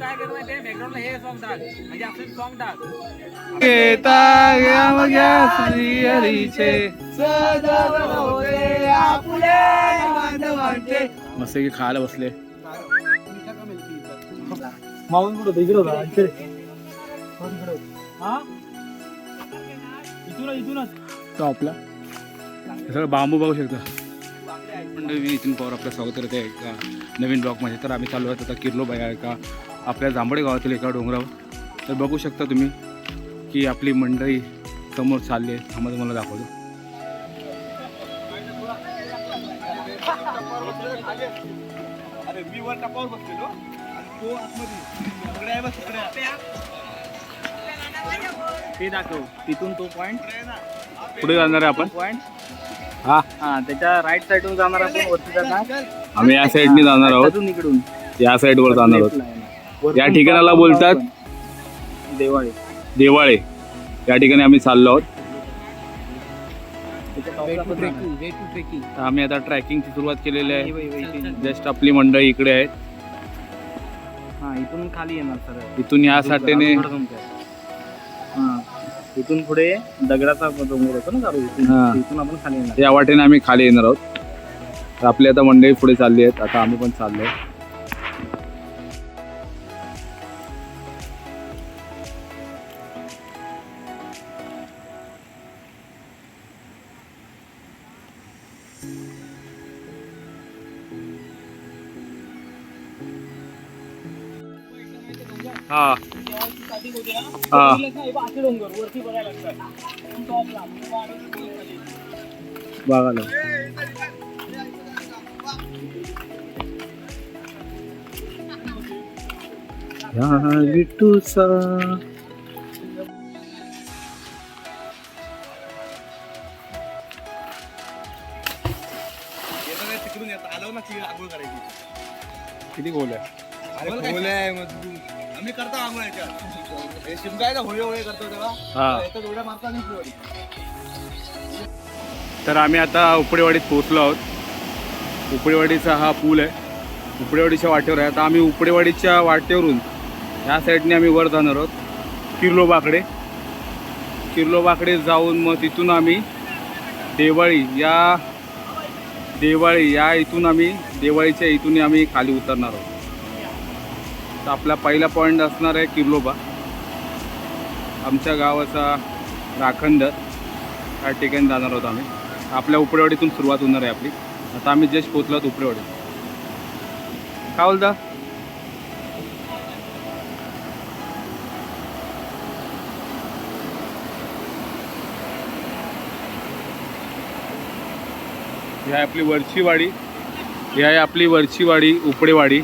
काय कर माहितीये? बॅकग्राऊंडला हे सॉन्ग टाक. म्हणजे सॉन्ग टाक. मस्त की खायला बसले. माऊन कुठं इकडे होता हा? इथूनच इथूनच. तो आपला सगळं बांबू बघू शकता. मंडळी मी नितीन पवार आपलं स्वागत करते एका नवीन ब्लॉगमध्ये तर आम्ही चालू आहेत आता किर्लो बाया एका आपल्या जांभळे गावातील एका डोंगरावर. तर बघू शकता तुम्ही की आपली मंडळी समोर चालली आहे. थांबा तुम्हाला दाखवतो. ते दाखव. तिथून तो पॉइंट पुढे जाणार आहे आपण. पॉइंट हा. हा त्याच्या राईट साईडून जाणार आपण वरती जाणार. आम्ही या साईडने जाणार आहोत. अजून इकडून. या साईडवर जाणार आहोत. या ठिकाणाला बोलतात देवाळे. देवाळे. या ठिकाणी आम्ही चाललो आहोत. आम्ही आता ट्रॅकिंगची सुरुवात केलेली आहे. जस्ट आपली मंडळी इकडे आहेत. हा इथून खाली येणार सर. इथून या साठेने हा इथून पुढे दगडाचा डोंगर होतो ना इथून हा. इथून आपण खाली येणार. या वाटेने आम्ही खाली येणार आहोत. तर आपली आता मंडळी पुढे चालली आहेत. आता आम्ही पण चाललोय हा. हा. बघायला या विठूचा होळे होळे करतो तेव्हा. हा. उड्या मारता. तर आम्ही आता उपडेवाडीत पोहोचलो आहोत. उपडेवाडीचा हा पूल आहे. उपडेवाडीच्या वाटेवर आहे. आता आम्ही उपडेवाडीच्या वाटेवरून ह्या साईडने आम्ही वर जाणार आहोत. किर्लोबाकडे. किर्लोबाकडे जाऊन मग तिथून आम्ही देवाळी या देवाळी या इथून आम्ही देवाळीच्या इथून आम्ही खाली उतरणार आहोत. तर आपला पहिला पॉईंट असणार आहे किर्लोबा. आमच्या गावाचा राखंड या ठिकाणी जाणार आहोत आम्ही. आपल्या उपरेवाडीतून सुरुवात होणार आहे आपली. आता आम्ही जस्ट पोचलो आहोत उपरेवाडी काय बोलता? ही आहे आपली वरची वाडी ही आहे आपली वरची वाडी उपडेवाडी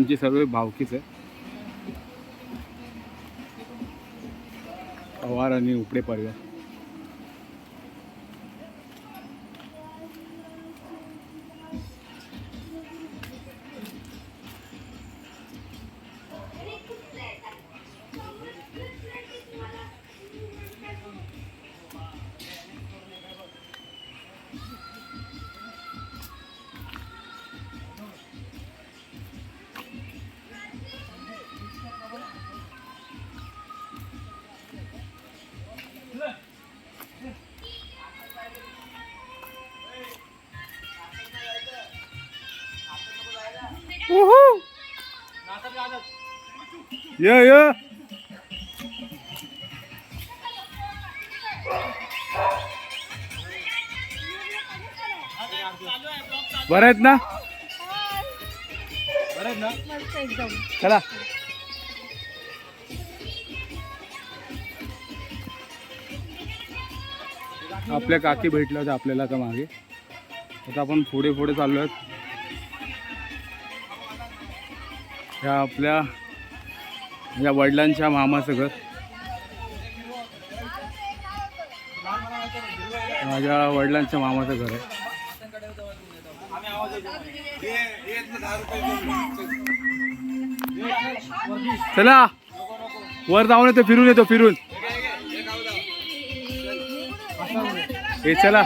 आमची सर्व भावकीच आहे. पवार आणि उपडे परिवार ये ये बरं आहेत ना? बरं आहेत ना? मस्त एकदम चला. आपल्या काकी भेटल्या होत्या आपल्याला आता मागे. आता आपण पुढे पुढे चाललो आहेत ह्या आपल्या या वडिलांच्या मामाचं घर. माझ्या वडिलांच्या मामाचं घर आहे. चला वर जाऊन येतो फिरून येतो फिरून. हे चला.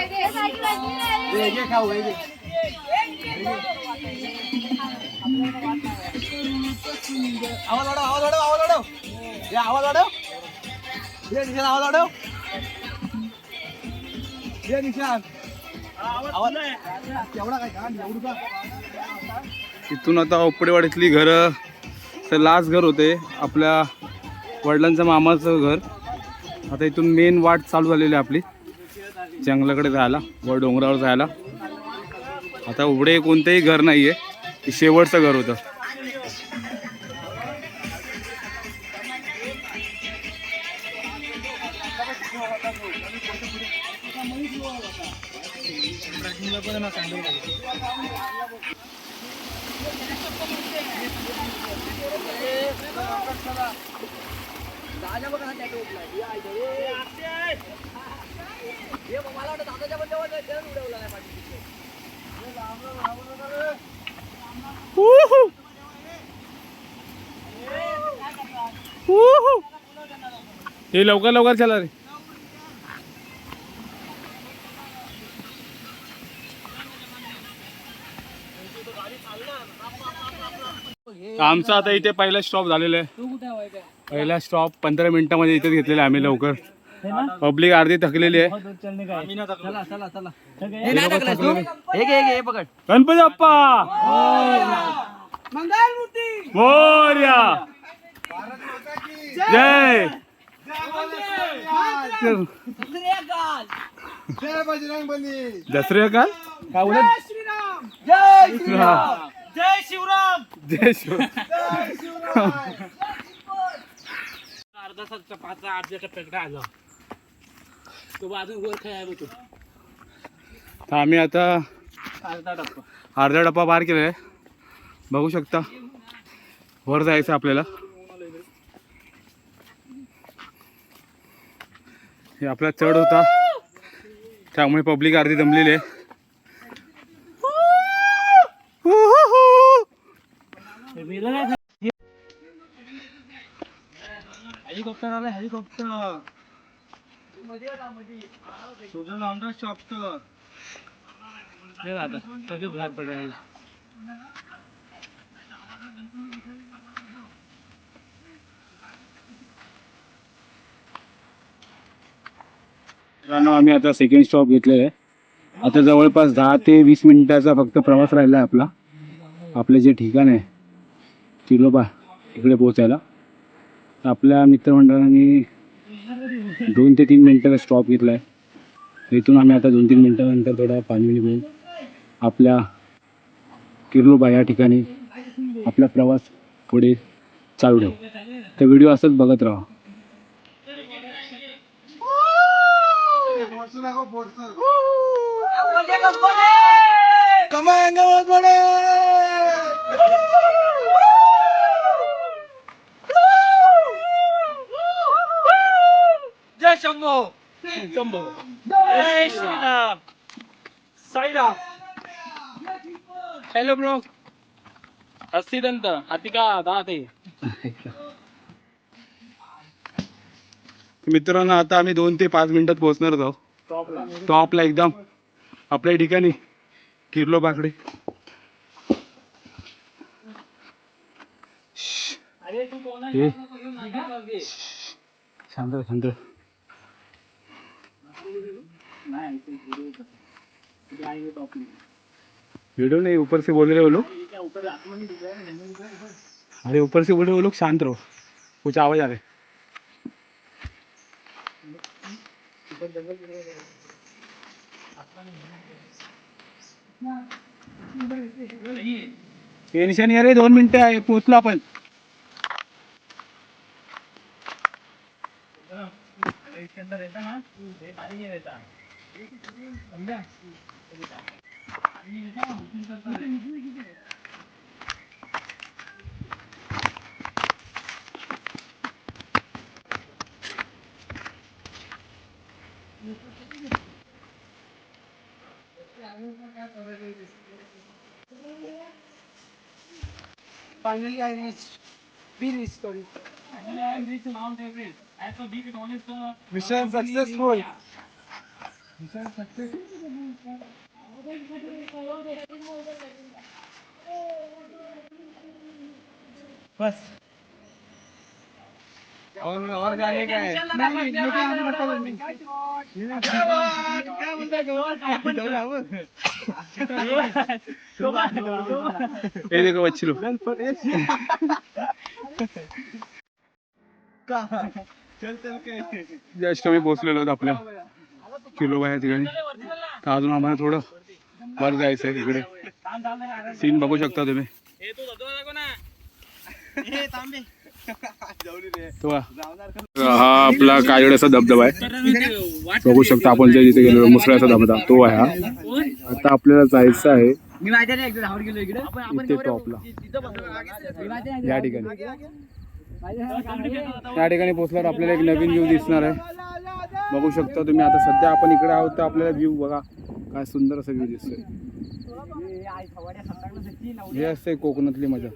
आवाज आवाज वाढव आवाज हे हे निशान आवाज हे निशान. आवाज एवढा काय का एवढं का? इथून आता उपडेवाडीतली घरं तर लास्ट घर होते. आपल्या वडिलांचं मामाचं घर. आता इथून मेन वाट चालू झालेली आहे आपली. जंगलाकडे जायला वर डोंगरावर जायला. आता उघडे कोणतंही घर नाही आहे हे शेवटचं घर होतं. लवकर लवकर चला रे. आमचा आता इथे पहिला स्टॉप झालेला आहे. पहिला स्टॉप पंधरा मिनिटामध्ये इथे घेतलेला आहे आम्ही लवकर. पब्लिक अर्धी थकलेली आहे. हे. गणपती बाप्पा! मोर्या! जय! जय बजरंग बली दसरे काल? काय बोलत जय. जय शिवराम. जय शिव जय शिवराम. अर्धा तास चपाचा अर्ध्या टप्प्याकडे आला. तो अजून वर खेळायला तर आम्ही आता अर्धा टप्पा अर्धा डब्बा पार केलाय. बघू शकता. वर जायचं आपल्याला. हे आपला चढ होता. त्यामुळे पब्लिक अर्धी दमलेली आहे. हेलिकॉप्टर आला हेलिकॉप्टर तुझं नाव शॉप्टर आता सगळे भाग पडायला. मित्रांनो आम्ही आता सेकंड स्टॉप घेतलेला आहे. आता जवळपास दहा ते वीस मिनिटाचा फक्त प्रवास राहिला आहे आपला. आपलं जे ठिकाण आहे तिलोबा इकडे पोचायला आपल्या मित्रमंडळाने दोन ते तीन मिनटाचा स्टॉप घेतला आहे इथून आम्ही आता दोन तीन मिनटानंतर थोडा पाणी बिणी आपल्या किर्लोबा या ठिकाणी आपला प्रवास पुढे चालू ठेवू. तर व्हिडिओ असंच बघत राहा. कमाएंगे बहुत बड़े. जय शंभो. शंभो. जय श्रीराम. साईराम. हॅलो ब्रो हस्तिदंत हातिका दाते. मित्रांनो आता आम्ही दोन ते पाच मिनिटात पोहोचणार आहोत. टॉपला एकदम. आपल्या ठिकाणी. किर्लो बाकडे. शांत शांत. वीडियो नहीं ऊपर से बोल रहे हो लोग अरे ऊपर से बोल रहे हो लोग शांत रहो. कुछ आवाज़ आ रहे टेन्शन या रे दोन मिनिटं आहे पोचलो आपण. Finally, I reached. Be reached, sorry. Reach Mount Everest. I have to be it only the Mission successful. Mission success. बस और और जाने का है नहीं वीडियो का आने का नहीं क्या बोलता है गोवा काय हे देखो बच्चू चल चल के जस्ट आम्ही पोहोचलेलो आहोत आपल्या किलो बाहेर ठिकाणी तर अजून आम्हाला थोडं। वर जायचं आहे तिकडे सीन बघू शकता तुम्ही। हे हा आपला काजळ्याचा धबधबा आहे. बघू शकता आपण जे जिथे गेलो मुसळ्याचा धबधबा तो आहे हा. आता आपल्याला जायचं आहे इथे टॉपला. या ठिकाणी. त्या ठिकाणी पोहोचल्यावर आपल्याला एक नवीन व्ह्यू दिसणार आहे. बघू शकता तुम्ही आता सध्या आपण इकडे आहोत तर आपल्याला व्ह्यू बघा काय सुंदर असं व्ह्यू दिसतोय. हे असते कोकणातली मजा.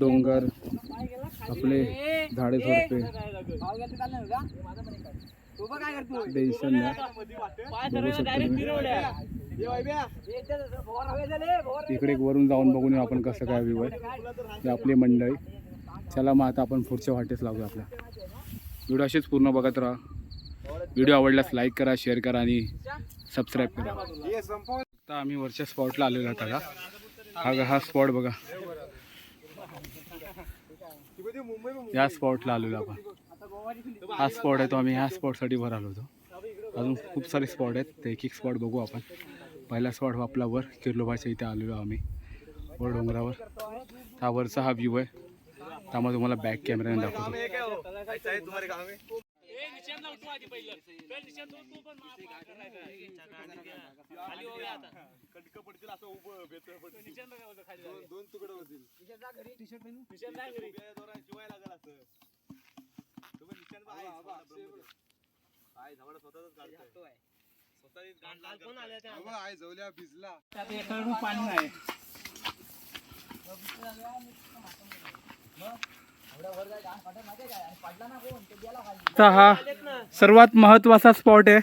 डोंगर आपले झाडे झोडपे. टेन्शन इकडे वरून जाऊन बघून येऊ आपण कसं काय व्ह्यू आहे. आपली मंडळी. चला मग आता आपण पुढच्या वाटेस लागू आपल्या. व्हिडिओ असेच पूर्ण बघत राहा. व्हिडिओ आवडल्यास लाईक करा शेअर करा आणि सबस्क्राईब करा. आता आम्ही वरच्या स्पॉटला आलेलो आहोत आता. हा हा स्पॉट बघा. या स्पॉटला आलेलो आपण. हा स्पॉट आहे तो आम्ही ह्या स्पॉटसाठी वर आलो होतो. अजून खूप सारे स्पॉट आहेत. ते एक एक स्पॉट बघू आपण. पहिला स्पॉट हो आपला वर किर्लोबाच्या इथे आलेलो आम्ही. वर डोंगरावर. हा वरचा हा व्ह्यू आहे. त्यामुळे तुम्हाला बॅक कॅमेऱ्याने दाखवतो. काम होतं दोन होतील असं तुम्ही स्वतःच स्वतःच भिजला पाणी नाही चा हा सर्वात महत्त्वाचा स्पॉट आहे.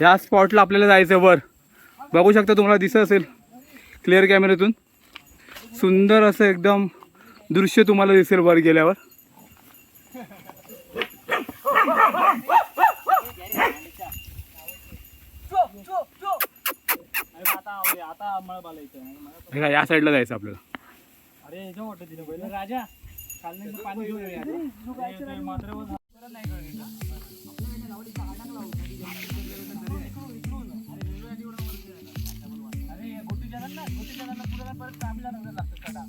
या स्पॉटला आपल्याला जायचं वर. बघू शकता तुम्हाला दिसत असेल क्लिअर कॅमेऱ्यातून सुंदर असं एकदम दृश्य तुम्हाला दिसेल वर गेल्यावर. या साईडला जायचं आपल्याला. अरे याच्या वाटत तिने पहिलं. राजा खाल्लं पाणी घेऊन येऊया. ते- ते मात्र वर परत नाही कळलं का? अरे हे गोटी जाणार ना गोटी जाणार ना पुढे परत कामीला नंतर लागतं कडा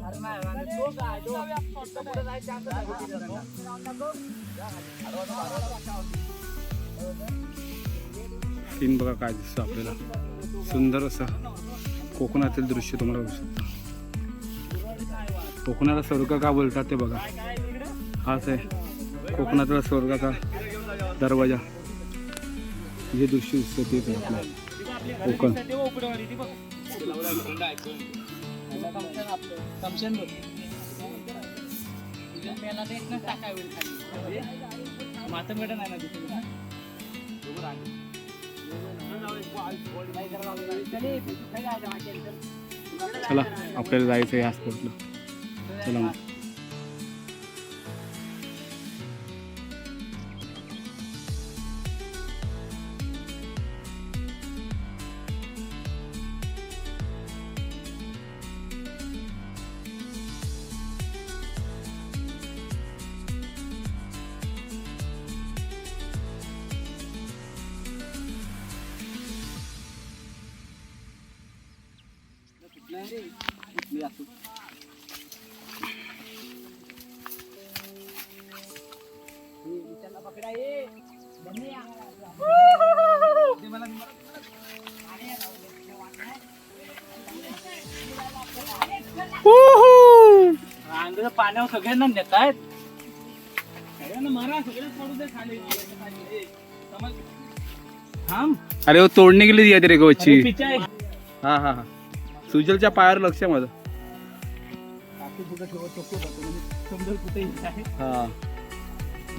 अरे नाही, नाही, तो काय, तो- तो पुढे जायचं आमचं नाही, गोटी जाणार. सीन बघा काय दिसतं आपल्याला. सुंदर असं. कोकणातील दृश्य तुम्हाला बघू शकता. कोकणाला स्वर्ग का बोलतात ते बघा. हाच आहे कोकणातला स्वर्गाचा दरवाजा. हे दृश्य दिसत येत आपलं कोकण. ते नाही ना तिथे. ना? चला आपल्याला जायचं आहे ह्या स्पॉटला चला मग. अंग पाण्यावर सगळ्यांना नेत आहेत सगळ्यांना मारा सगळ्यांना पडू दे खाली. समज थांब. अरे वो तोड़ने के लिए दिया तेरे को बच्ची पिचा हा हा हा. सुजलच्या पायावर लक्ष आहे माझं. काकू कुठं ठेवत चोखो जातो म्हणजे समजेल कुठे आहे? हा.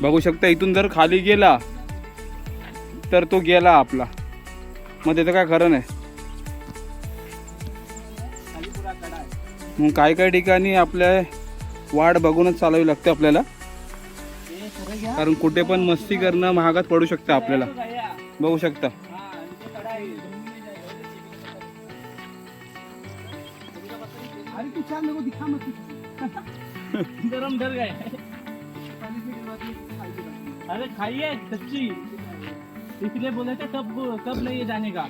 बघू शकता इथून जर खाली गेला तर तो गेला आपला. मग त्याचं काय खरं नाही. मग काही काही ठिकाणी आपल्या वाट बघूनच चालावी लागते आपल्याला कारण कुठे पण मस्ती करणं महागात पडू शकतं आपल्याला. बघू शकता हा. अरे दिखा गरम डर गए खाइए सच्ची इसलिए बोले थे कब कब नहीं जाने का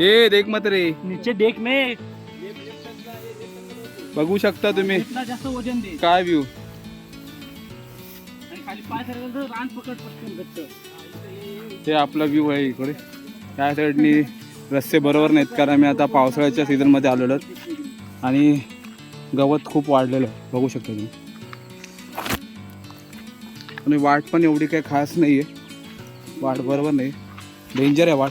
ए देख मत रे नीचे डेक में बघू शकता तुम्ही. जास्त वजन दे. काय व्ह्यू आणि खाली पाय सरकलं तर रान पकड पटकन गच्च हे आपला व्ह्यू आहे इकडे. त्या साईडनी रस्ते बरोबर नाहीत कारण आम्ही आता पावसाळ्याच्या सीझनमध्ये आलेलो आणि गवत खूप वाढलेलं आहे. बघू शकता तुम्ही. आणि वाट पण एवढी काही खास नाही आहे वाट बरोबर नाही डेंजर आहे वाट.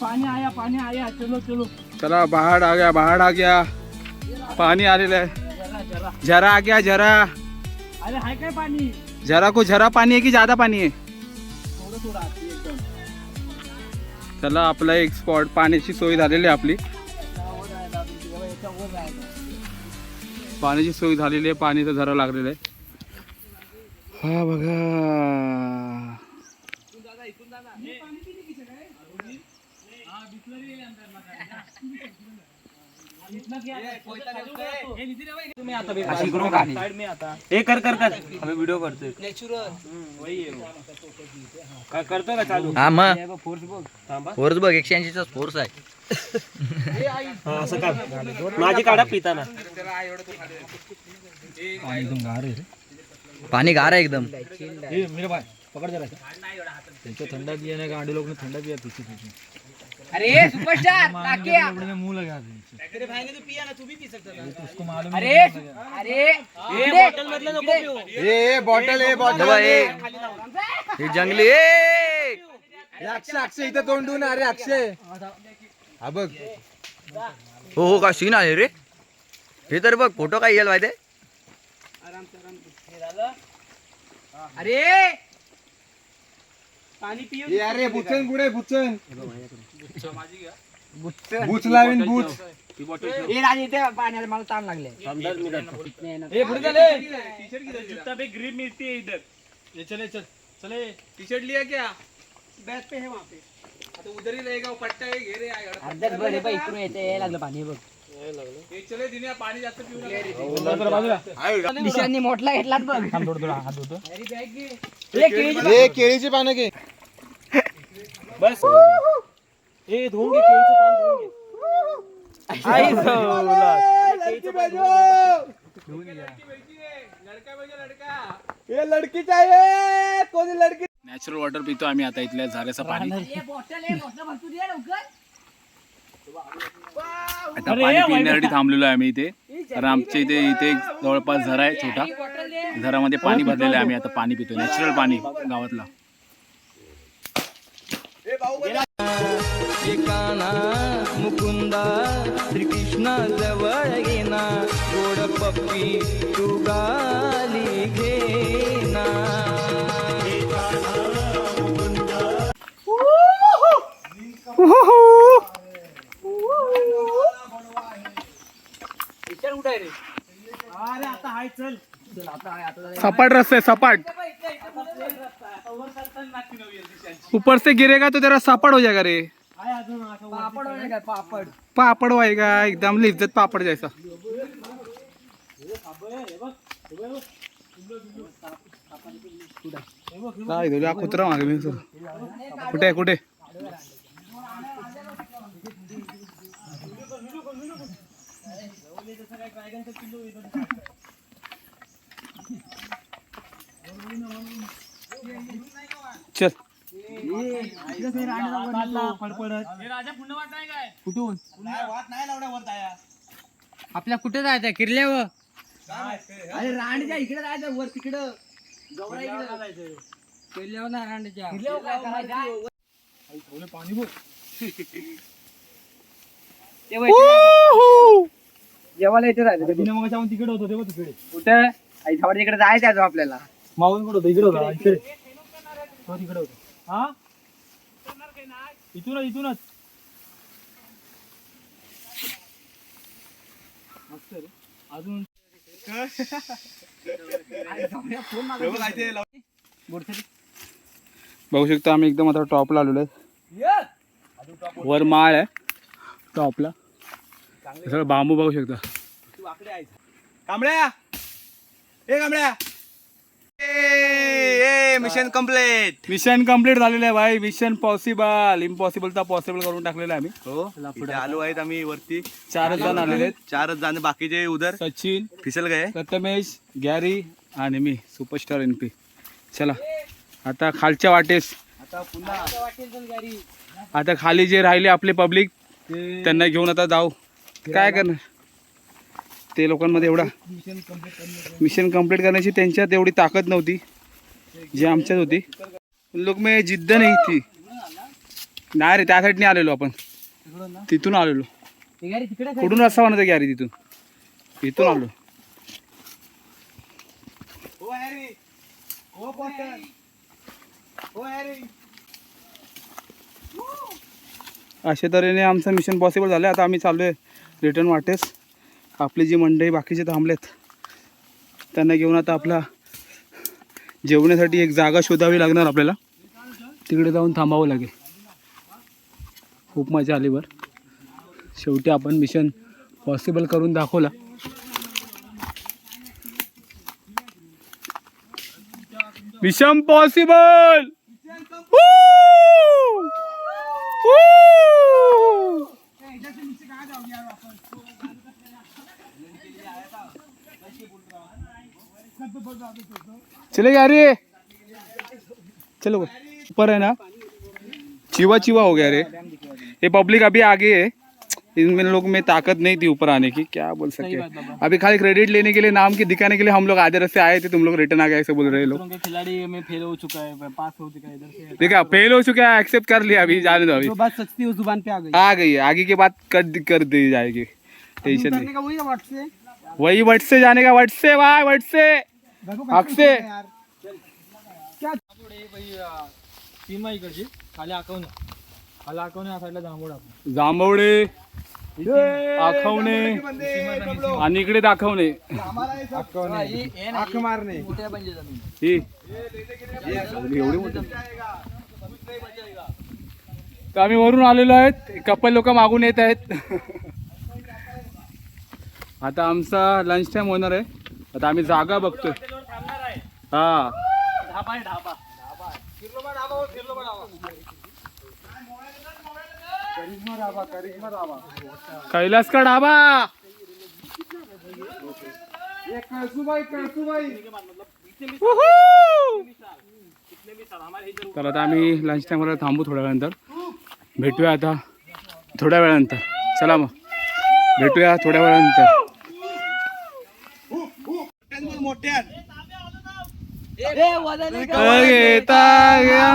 पानी आया पानी आया. चलो चलो. चला बाहर आ गया बाहर आ गया। पाणी आलेलं आहे जरा जरा झरा आ गया झरा अरे हाय काय पाणी झरा को झरा पाणी आहे की ज़्यादा पाणी आहे आत एकदम। चला आपला एक स्पॉट पाण्याची सोय झालेली आहे आपली पाण्याची सोय झालेली आहे पाणीचं झरा लागलेलं आहे हा। बघा हे कर कर कर. आम्ही व्हिडिओ करतोय. काय करतो का चालू? हा मग. फोर्स बघ फोर्स बघ. एकशे ऐंशीचा फोर्स आहे. असं माझी काढा पिताना. पाणी गार आहे एकदम. पकड जरा थंडा बिया नाही गांडी लोक थंडा बिया पिची अरे सुपरस्टार ताकिया अरे अरे बॉटल मधलं नको पिऊ. ए बॉटल ए बॉटल हे जंगली ए! अक्षय अक्षय इथं तोंडून अरे अक्षय. हा बघ. हो हो का सीन आहे रे. हे तर बघ फोटो काय येईल माहिती अरे. पाणी पिऊ अरे बुचन पुढे बुचन? बुच लावीन बुच हे राज इथे पाण्याला मला ताण लागले ए पुढे चले जूता पे ग्रिप मिलती है इधर ये चले चल. चले टी शर्ट लिया क्या? बैग पे है वहाँ पे. आता उधर ही रहेगा पट्टा है घेरे अर्ध्यात इकडून येते यायला लागलं पाणी हे। बघ चले दिन्या पाणी जास्त पिऊ दिशांनी मोठला घेतलात बघ थोडं थोडं हात होतो केळीची ए केळीची पानं घे. बस. ए धुवून घे केळीचं पान धुवून घे. आई ए लडकी चाहिए कोणी लडकी? नॅचरल वॉटर पितो आम्ही आता इथल्या झाल्याचं पाणी. आता पाणी पिण्यासाठी थांबलेलो आहे आम्ही इथे. कारण आमच्या इथे इथे एक जवळपास झरा आहे छोटा. झरामध्ये पाणी भरलेलं आहे आम्ही आता पाणी पितो नॅचरल पाणी गावातला. एकाना मुकुंदा श्रीकृष्ण जवळ येना गोड पप्पी तू गाली घेना विचार कुठे आहे रे अरे आता हाय चल चल आता आहे, आता जायचं. सपाट रस्ता है सपाट ऊपर से गिरेगा तो तेरा सपाट हो जाएगा रे पापड वगैरे काय पापड पापड़ होएगा एकदम लिज्जत पापड़ जैसा काय कुत्रा मागे मी सर. कुठे कुठे? कुठून आपल्या कुठे जायचं किरल्यावर? अरे रांडच्या इकडे जायचं वर तिकडं. किरल्यावर नाही रांडच्या जेवायला राहिले तिने मग तिकडे होतो तेव्हा तिकडे. कुठं? आई इकडे जायचं आपल्याला. माऊन कुठं होतं? इकडे होता. इकडे तिकडे होता. हा? इथूनच इथूनच. मस्त रे. अजून बघू शकता आम्ही एकदम आता टॉपला आलेलो आहे. वर माळ आहे. टॉपला. हे सगळं बांबू बघू शकता. कांबळ्या! ए कांबळ्या! मिशन कंप्लीट मिशन कंप्लीट झालेलं आहे भाई. मिशन पॉसिबल इम्पॉसिबलचा पॉसिबल करून टाकलेला आहे आम्ही. हो. इथे आलो आहेत आम्ही वरती. चारच जण आलेले आहेत. चारच जण. बाकीचे उधर सचिन फिसल गए. प्रथमेश गॅरी आणि मी सुपरस्टार एन पी चला. आता खालच्या वाटेस. आता खाली जे राहिले आपले पब्लिक त्यांना घेऊन आता जाऊ. काय करणार? ते लोकांमध्ये एवढा मिशन कंप्लीट करण्याची त्यांच्यात एवढी ताकद नव्हती जी आमच्यात होती. लोक मी जिद्द नाही ती नाही रे त्या साईडने आलेलो आपण. तिथून आलेलो. कुठून रस्ता की अरे तिथून? इथून आलो. अशा तऱ्हेने आमचं मिशन पॉसिबल झालं आता आम्ही चाललो आहे रिटर्न वाटेस. आपली जी मंडळी बाकीचे थांबलेत. त्यांना घेऊन आता आपला जेवण्यासाठी एक जागा शोधावी लागणार आपल्याला. तिकडे जाऊन थांबावं लागेल. खूप मजा आली बर. शेवटी आपण मिशन पॉसिबल करून दाखवला. मिशन पॉसिबल चलेगा अरे चलो ऊपर है ना। चिवा चिवा हो गया रे। ये पब्लिक अभी आगे है। इनमें लोग में ताकत नहीं थी ऊपर आने की क्या बोल सकते अभी खाली क्रेडिट लेने के लिए नाम के दिखाने के लिए हम लोग आधे रस्ते आए थे तुम लोग रिटर्न आ गए ऐसे बोल रहे लोग। खिलाड़ी में फेल हो चुका है पास हो चुका है इधर से देखा फेल हो चुका है एक्सेप्ट कर लिया अभी जाने दो अभी। बात सच्ची उस ज़ुबान पे आ गई। आ गई है आगे की बात कर कर दी जाएगी। टेंशन नहीं। वही है वाट से वही वट से जाने का वट से भाई वट से सीमा इकडची. खाली खाली साईडला जांभूळ जांभवडे आखवणे आणि इकडे दाखवणे आंख मारने ही एवढी मोठी. तर आम्ही वरून आलेलो आहेत. कपल लोक मागून येत आहेत. आता आमचा लंच टाइम होणार आहे. आता आम्ही जागा बघतोय. हा. ढाबा आहे ढाबा? कैलास का ढाबा तर आता आम्ही लंच टाइमवर थांबू थोड्या वेळानंतर. भेटूया आता थोड्या वेळानंतर. चला मग. भेटूया थोड्या वेळानंतर. मोठ्या घेता घ्या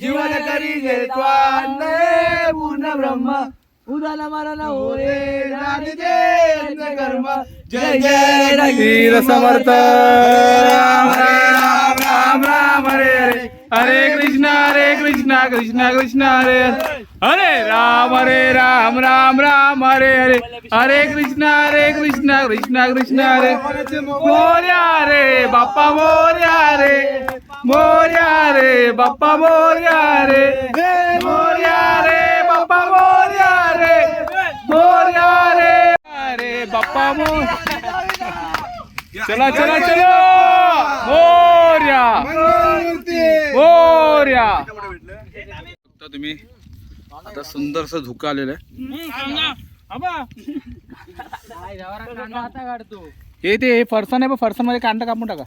जीवन करी पूर्ण ब्रह्म. उदाला माराला हो रे कर्म. जय जय वीर समर्थ. राम राम राम राम हरे हरे हरे कृष्णा हरे कृष्णा कृष्णा कृष्णा हरे हरे राम हरे राम राम राम हरे हरे हरे कृष्णा हरे कृष्णा कृष्णा कृष्णा हरे मोर्या रे बाप्पा मोर्या रे मोर्या रे बाप्पा मोर्या रे मोर्या रे बाप्पा मोर्या रे मोर्या रे अरे बाप्पा मोर चला चला चलो मोर्या मोर्या। तुम्ही आता सुंदरस धुका आलेलं आहे. आता काढतो हे ते हे फरसाण आहे बघ फरसाणमध्ये कांदा कापून टाका.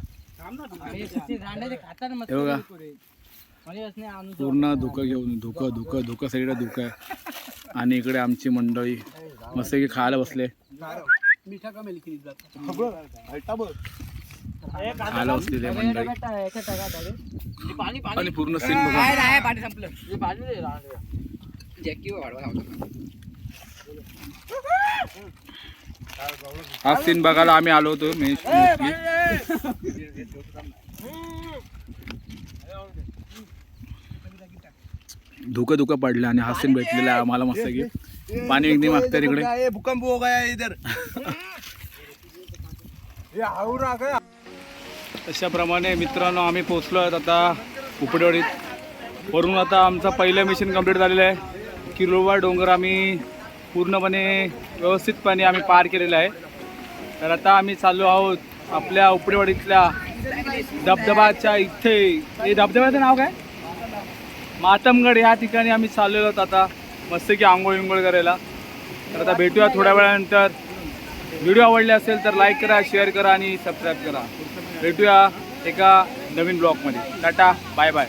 बघा. पूर्ण धुकं घेऊन धुकं धुकं धुकं सगळीकडे धुकं आहे. आणि इकडे आमची मंडळी मस्त की खायला बसले आलो असलेले मंडळी. पाणी पाणी. आणि पूर्ण सीन बघा. जॅकी. हा सीन बघायला आम्ही आलो होतो मेश धुकं धुकं पडलं आणि हा सीन भेटलेला आहे आम्हाला मस्त की पाणी एकदम मागतं तिकडे. भूकंप हो गया इधर. तशाप्रमाणे मित्रांनो आम्ही पोचलो आहेत आता उपडेवाडीत वरून आता आमचं पहिलं मिशन कंप्लीट झालेलं आहे. किरोळवा डोंगर आम्ही पूर्णपणे व्यवस्थितपणे आम्ही पार केलेलं आहे. तर आता आम्ही चाललो आहोत आपल्या उपडेवाडीतल्या धबधबाच्या इथे. हे धबधब्याचं नाव काय? मातमगड. या ठिकाणी आम्ही चाललेलो आहोत आता. मस्त की आंघोळ विंघोळ करायला. तर आता भेटूया थोड्या वेळानंतर. व्हिडिओ आवडले असेल तर लाईक करा शेअर करा आणि सबस्क्राईब करा. भेटूया एका नवीन ब्लॉगमध्ये टाटा बाय बाय